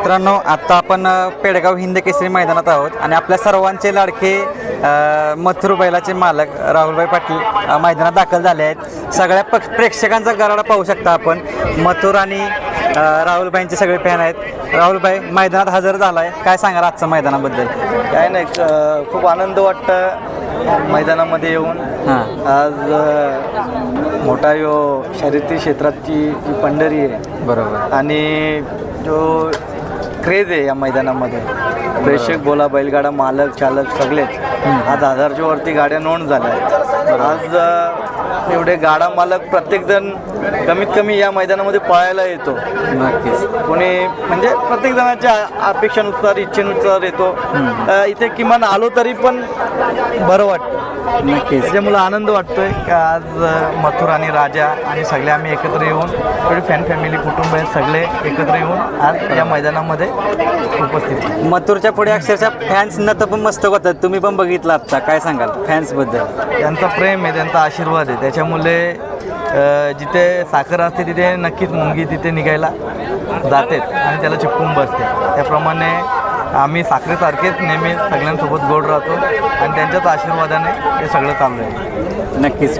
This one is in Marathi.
मित्रांनो आता आपण पेडगाव हिंद केसरी मैदानात आहोत आणि आपल्या सर्वांचे लाडके मथुर बैलाचे मालक राहुलभाई पाटील मैदानात दाखल झाले आहेत. सगळ्या पक्ष प्रेक्षकांचा गराडा पाहू शकता आपण. मथुर आणि अ, राहुलभाईंचे सगळे फॅन आहेत. राहुलभाई मैदानात हजर झाला आहे काय सांगाल आजचं मैदानाबद्दल? काय नाही खूप आनंद वाटतं मैदानामध्ये येऊन. हां. आज मोठा यो शर्यती क्षेत्राची पंढरी आहे. बरोबर. आणि जो क्रेज आहे या मैदानामध्ये. प्रेक्षक बोला बैलगाडा मालक चालक सगळेच. आज हजारच्या वरती गाड्या नोंद झाल्या आहेत. आज एवढे गाडा मालक प्रत्येकजण कमीत कमी या मैदानामध्ये पळायला येतो. नक्कीच. कोणी म्हणजे प्रत्येक जणाच्या अपेक्षेनुसार इच्छेनुसार येतो. अ, इथे किमान आलो तरी पण बरं वाटतं. नक्कीच. त्याच्यामुळे आनंद वाटतोय की आज अ, मथुर आणि राजा आणि सगळे आम्ही एकत्र येऊन थोडी फॅन फॅमिली कुटुंब आहेत सगळे एकत्र येऊन आज या मैदानामध्ये उपस्थित आहे. मथुरच्या पुढे अक्षरशः फॅन्स नत पण मस्त होतात. तुम्ही पण बघितलं आता काय सांगाल? फॅन्सबद्दल. त्यांचा प्रेम आहे त्यांचा आशीर्वाद आहे. त्याच्यामुळे जिथे साखर असते तिथे नक्कीच मुंगी तिथे निघायला जातेच आणि त्याला चिपकून बसते. त्याप्रमाणे आम्ही साखरेसारखेच नेहमी सगळ्यांसोबत गोड राहतो आणि त्यांच्याच आशीर्वादाने हे सगळं चालू आहे. नक्कीच